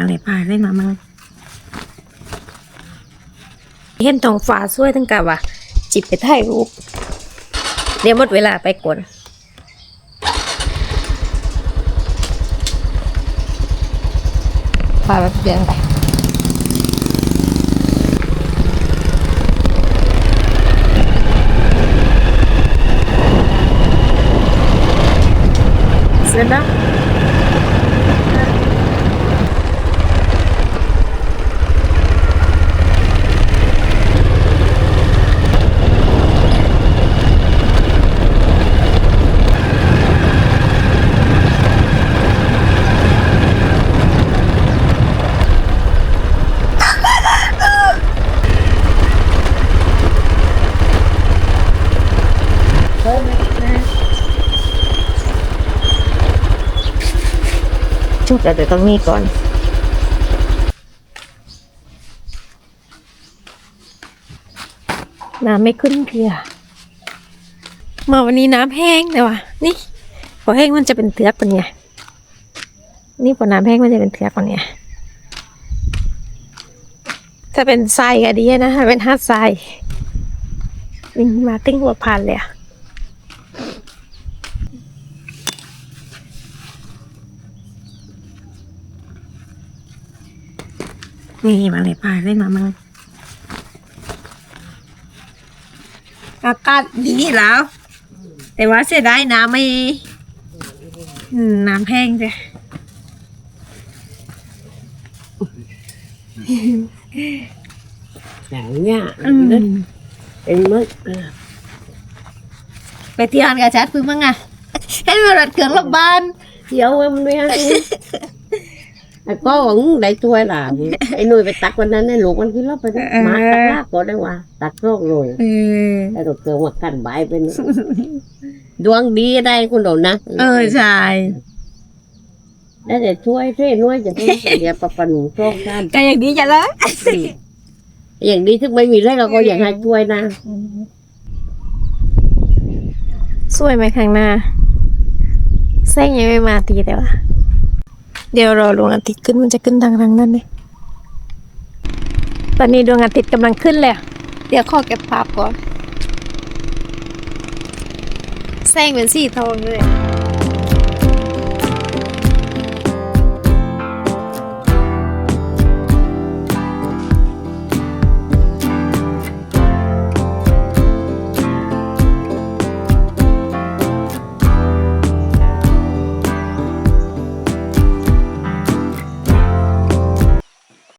มาเลยพาเลยมามาเห็นทองฟ้าสวยทั้งกะว่ะจิบไปถ่ายรูปเดี๋ยวหมดเวลาไปกวนพาแบบเดียงไป เสร็จแล้ว จุดแต่ตรงนี้ก่อนน้ำไม่ขึ้นเพียมาวันนี้น้ำแห้งแต่ว่านี่พอแห้งมันจะเป็นเถือกเป็นไงนี่พอน้ำแห้งมันจะเป็นเถือกเป็นไงถ้าเป็นทรายก็ดีนะถ้าเป็นฮาดทรายวิ่มาติ้งหัวพันเลยอะ นี่มาเลยพายเลยมามาอากาศดีแล้ว แต่ว่าเสียดายน้ำไม่อืมน้ำแห้งจ้ะอย่างเงี้ยอืมเป็นมึกไปเที่ยวกันกับชัดพึ่งมั้งอะให้มารถเครื่องรถบ้านเดี๋ยวมันเนี่ย ไอ้ก็หวังได้ช่วยหล่ะไอ้หนุ่ยไปตักวันนั้นไอ้ลูกมันขึ้นรถไปด้วยมาตักลากก็ได้ว่าตักโรคเลยเออไอ้ตัวเกิดมากันใบายเป็นดวงดีได้คุณโดนนะเออใช่ได้แต่ช่วยช่วยน้วยจะให้เดี๋ยวปะปะหนูโชคท่านก็อย่างนี้จะเลยอย่างนี้ถึงไม่มีอะไรเราก็อยากให้ช่วยนะสวยไหมข้างหน้าแสงยังไม่มาตีแต่ว่า เดี๋ยวรอดวงอาทิตย์ขึ้นมันจะขึ้นทางทางนั้นเลยตอนนี้ดวงอาทิตย์กำลังขึ้นเลยอะเดี๋ยวขอเก็บภาพก่อนแสงเป็นสีทองเลย